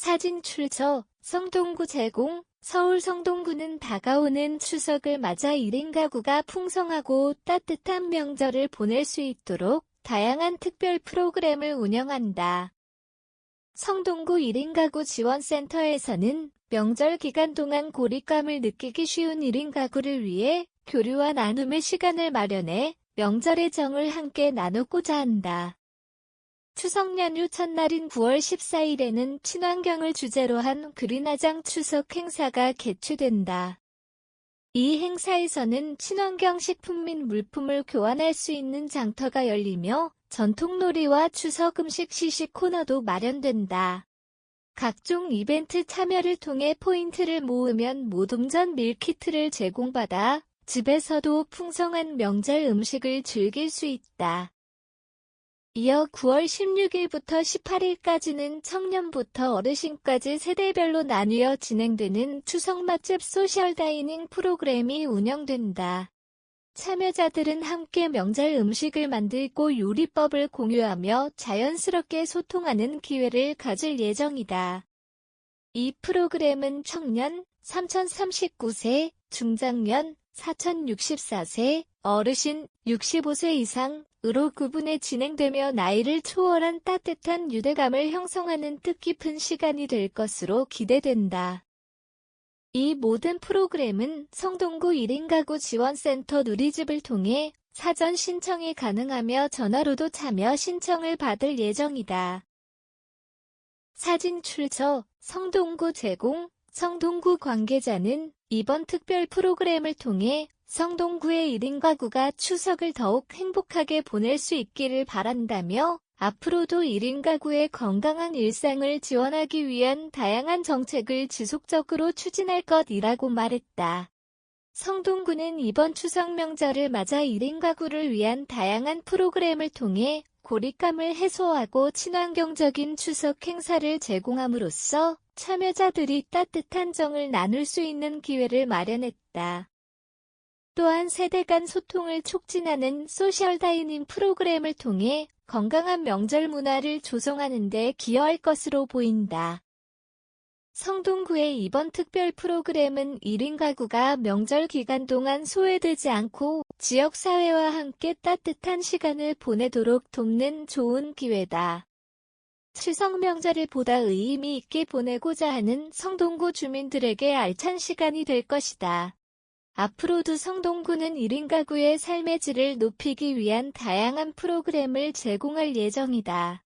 사진 출처 성동구 제공 서울 성동구는 다가오는 추석을 맞아 1인 가구가 풍성하고 따뜻한 명절을 보낼 수 있도록 다양한 특별 프로그램을 운영한다. 성동구 1인 가구 지원센터에서는 명절 기간 동안 고립감을 느끼기 쉬운 1인 가구를 위해 교류와 나눔의 시간을 마련해 명절의 정을 함께 나누고자 한다. 추석 연휴 첫날인 9월 14일에는 친환경을 주제로 한 그린화장 추석 행사가 개최된다. 이 행사에서는 친환경 식품 및 물품을 교환할 수 있는 장터가 열리며 전통놀이와 추석 음식 시식 코너도 마련된다. 각종 이벤트 참여를 통해 포인트를 모으면 모둠전 밀키트를 제공받아 집에서도 풍성한 명절 음식을 즐길 수 있다. 이어 9월 16일부터 18일까지는 청년부터 어르신까지 세대별로 나뉘어 진행되는 추석 맛집 소셜 다이닝 프로그램이 운영된다. 참여자들은 함께 명절 음식을 만들고 요리법을 공유하며 자연스럽게 소통하는 기회를 가질 예정이다. 이 프로그램은 청년 3039세, 중장년 4064세, 어르신 65세 이상 으로 구분해 진행되며 나이를 초월한 따뜻한 유대감을 형성하는 뜻깊은 시간이 될 것으로 기대된다. 이 모든 프로그램은 성동구 1인 가구 지원센터 누리집을 통해 사전 신청이 가능하며 전화로도 참여 신청을 받을 예정이다. 사진 출처 성동구 제공 성동구 관계자는 이번 특별 프로그램을 통해 성동구의 1인 가구가 추석을 더욱 행복하게 보낼 수 있기를 바란다며 앞으로도 1인 가구의 건강한 일상을 지원하기 위한 다양한 정책을 지속적으로 추진할 것이라고 말했다. 성동구는 이번 추석 명절을 맞아 1인 가구를 위한 다양한 프로그램을 통해 고립감을 해소하고 친환경적인 추석 행사를 제공함으로써 참여자들이 따뜻한 정을 나눌 수 있는 기회를 마련했다. 또한 세대 간 소통을 촉진하는 소셜 다이닝 프로그램을 통해 건강한 명절 문화를 조성하는 데 기여할 것으로 보인다. 성동구의 이번 특별 프로그램은 1인 가구가 명절 기간 동안 소외되지 않고 지역사회와 함께 따뜻한 시간을 보내도록 돕는 좋은 기회다. 추석 명절을 보다 의미 있게 보내고자 하는 성동구 주민들에게 알찬 시간이 될 것이다. 앞으로도 성동구는 1인 가구의 삶의 질을 높이기 위한 다양한 프로그램을 제공할 예정이다.